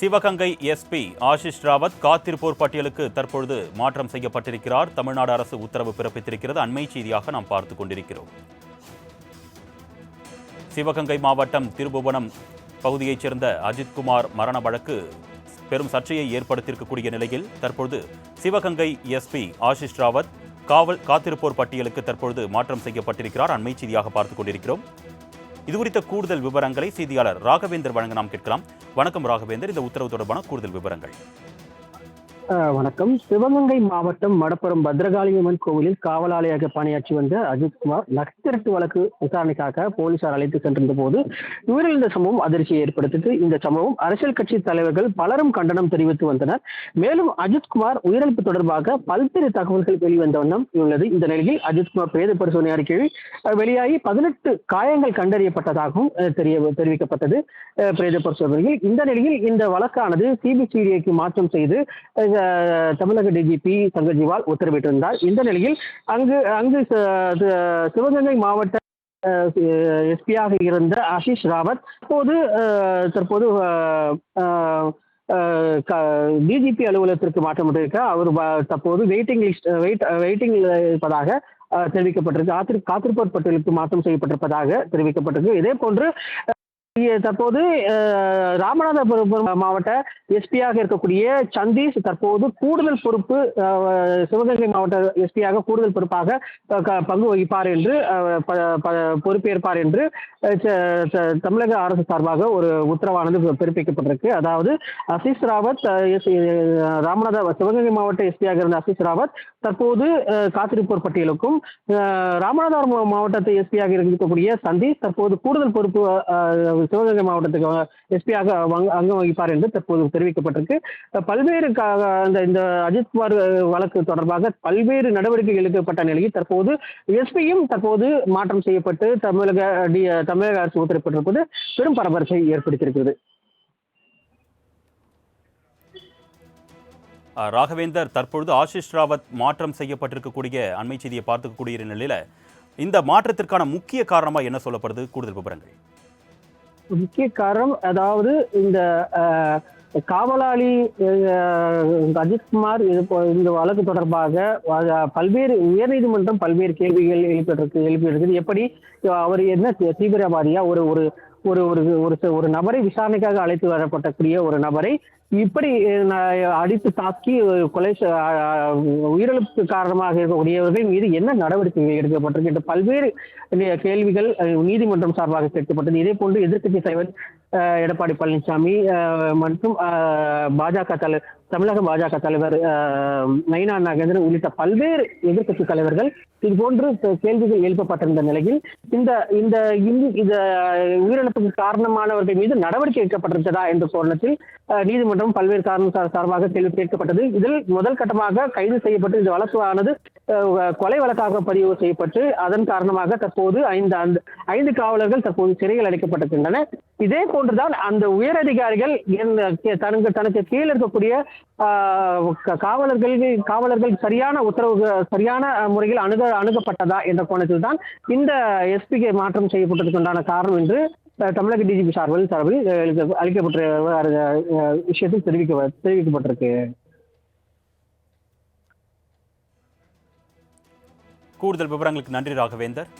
Sivaganga SP Ashish Rawat காத்திருப்போர் பட்டியலுக்கு தற்பொழுது மாற்றம் செய்யப்பட்டிருக்கிறார். தமிழ்நாடு அரசு உத்தரவு பிறப்பித்திருக்கிறது. அண்மை செய்தியாக நாம் பார்த்து கொண்டிருக்கிறோம். சிவகங்கை மாவட்டம் திருபுவனம் பகுதியைச் சேர்ந்த அஜித்குமார் மரண வழக்கு பெரும் சர்ச்சையை ஏற்படுத்தியிருக்கக்கூடிய நிலையில் தற்பொழுது சிவகங்கை எஸ்பி ஆஷிஷ் ராவத் காவல் காத்திருப்போர் பட்டியலுக்கு தற்பொழுது மாற்றம் செய்யப்பட்டிருக்கிறார். அண்மை செய்தியாக பார்த்துக் கொண்டிருக்கிறோம். இது குறித்த கூடுதல் விவரங்களை செய்தியாளர் ராகவேந்தர் வழங்க நாம் கேட்கலாம். வணக்கம் ராகவேந்தர். இந்த உத்தரவு தொடர்பான கூடுதல் விவரங்கள். வணக்கம். சிவகங்கை மாவட்டம் மடப்புறம் பத்ரகாளியம்மன் கோவிலில் காவலாளியாக பணியாற்றி வந்த அஜித்குமார் நக்சரட்டு வழக்கு விசாரணைக்காக போலீசார் அழைத்து சென்றிருந்த போது உயிரிழந்த சம்பவம் அதிர்ச்சியை ஏற்படுத்தியது. இந்த சம்பவம் அரசியல் கட்சி தலைவர்கள் பலரும் கண்டனம் தெரிவித்து வந்தனர். மேலும் அஜித்குமார் உயிரிழப்பு தொடர்பாக பல்வேறு தகவல்கள் வெளிவந்த வண்ணம் உள்ளது. இந்த நிலையில் அஜித்குமார் பிரேத பரிசோதனை அறிக்கையில் வெளியாகி பதினெட்டு காயங்கள் கண்டறியப்பட்டதாகவும் தெரிய தெரிவிக்கப்பட்டது. பிரேத பரிசோதனையில் இந்த நிலையில் இந்த வழக்கானது சிபிசிஐடிக்கு மாற்றம் செய்து தமிழக டிஜிபி சங்கர்ஜிவால் உத்தரவிட்டிருந்தார். இந்த நிலையில் அங்கு அங்கு சிவகங்கை மாவட்ட எஸ்பியாக இருந்த ஆஷிஷ் ராவத் தற்போது தற்போது டிஜிபி அலுவலகத்திற்கு மாற்றப்பட்டிருக்க அவர் வ- தற்போது வெயிட்டிங் லிஸ்ட் வெயிட் வெயிட்டிங் இருப்பதாக தெரிவிக்கப்பட்டிருக்கு. காத்திரு காத்திருப்போர் பட்டியலுக்கு மாற்றம் செய்யப்பட்டிருப்பதாக தெரிவிக்கப்பட்டிருக்கு. இதே போன்று தற்போது ராமநாதபுரம் மாவட்ட எஸ்பியாக இருக்கக்கூடிய சந்தீஷ் தற்போது கூடுதல் பொறுப்பு சிவகங்கை மாவட்ட எஸ்பியாக கூடுதல் பொறுப்பாக பங்கு வகிப்பார் என்று ப- ப- பொறுப்பேற்பார் என்று தமிழக அரசு சார்பாக ஒரு உத்தரவானது பிறப்பிக்கப்பட்டிருக்கு. அதாவது அசீஸ் ராவத் ராமநாத சிவகங்கை மாவட்ட எஸ்பியாக இருந்த அசீஸ் ராவத் தற்போது காத்திருப்போர் பட்டியலுக்கும் ராமநாதபுரம் மாவட்டத்தை எஸ்பியாக இருக்கக்கூடிய சந்தீஷ் தற்போது கூடுதல் பொறுப்பு சிவகங்கை மாவட்டத்துக்கு எஸ்பியாக அங்கம் வகிப்பார் என்று தற்போது தெரிவிக்கப்பட்டிருக்கு. பல்வேறு அந்த இந்த அஜித்குமார் வழக்கு தொடர்பாக பல்வேறு நடவடிக்கைகள் எடுக்கப்பட்ட நிலையில் தற்போது எஸ்பியும் தற்போது மாற்றம் செய்யப்பட்டு தமிழக டி தமிழக அரசு உத்தரவிட்டிருப்பது பெரும் பரபரப்பை ஏற்படுத்தியிருக்கிறது. ராகவேந்தர் தற்பொழுது ஆஷிஷ் ராவத் மாற்றம் செய்யப்பட்டிருக்கக்கூடிய அண்மை செய்தியை பார்த்துக்கூடிய நிலையில் இந்த மாற்றத்திற்கான முக்கிய காரணமாக என்ன சொல்லப்படுது? கூடுதல் விவரங்கள். முக்கிய காரணம் அதாவது இந்த காவலாளி அஜித்குமார் இது இந்த வழக்கு தொடர்பாக பல்வேறு உயர்நீதிமன்றம் பல்வேறு கேள்விகள் எழுப்பியிருக்கு எழுப்பியிருக்குது எப்படி அவர் என்ன தீவிரவாதியா? ஒரு ஒரு ஒரு ஒரு ஒரு ஒரு நபரை விசாரணைக்காக அழைத்து வரப்பட்டக்கூடிய ஒரு நபரை இப்படி அடித்து தாக்கி கொலை உயிரிழப்பு உயிரிழப்புக்கு காரணமாக இருக்கக்கூடியவர்கள் மீது என்ன நடவடிக்கைகள் எடுக்கப்பட்டிருக்கு என்ற பல்வேறு கேள்விகள் நீதிமன்றம் சார்பாக கேட்கப்பட்டது. இதே போன்று எதிர்க்கட்சி தலைவர் எடப்பாடி பழனிசாமி மற்றும் பாஜக தலைவர் தமிழக பாஜக தலைவர் நயினா நாகேந்திரன் உள்ளிட்ட பல்வேறு எதிர்க்கட்சி தலைவர்கள் இது போன்று கேள்விகள் எழுப்பப்பட்டிருந்த நிலையில் இந்த இந்த இந்த- உயிரிழப்புக்கு காரணமானவர்கள் மீது நடவடிக்கை எடுக்கப்பட்டிருக்கிறதா என்ற கோணத்தில் நீதிமன்றம் நீதிமன்றம் பல்வேறு காரணம் சார்பாக கேள்வி கேட்கப்பட்டது. இதில் முதல் கட்டமாக கைது செய்யப்பட்டு இந்த வழக்கானது கொலை வழக்காக பதிவு செய்யப்பட்டு அதன் காரணமாக தற்போது ஐந்து அந்த ஐந்து காவலர்கள் தற்போது சிறையில் அடைக்கப்பட்டிருக்கின்றன. இதே போன்றுதான் அந்த உயரதிகாரிகள் அதிகாரிகள் தனக்கு தனக்கு கீழே இருக்கக்கூடிய காவலர்கள் காவலர்கள் சரியான உத்தரவு சரியான முறையில் அணுக அணுகப்பட்டதா என்ற கோணத்தில் தான் இந்த எஸ்பிகே மாற்றம் செய்யப்பட்டதுக்குண்டான காரணம் என்று தமிழக டிஜிபி சார்பில் சார்பில் அளிக்கப்பட்ட விஷயத்தில் தெரிவிக்க தெரிவிக்கப்பட்டிருக்கு. கூடுதல் விவரங்களுக்கு நன்றி ராகவேந்தர்.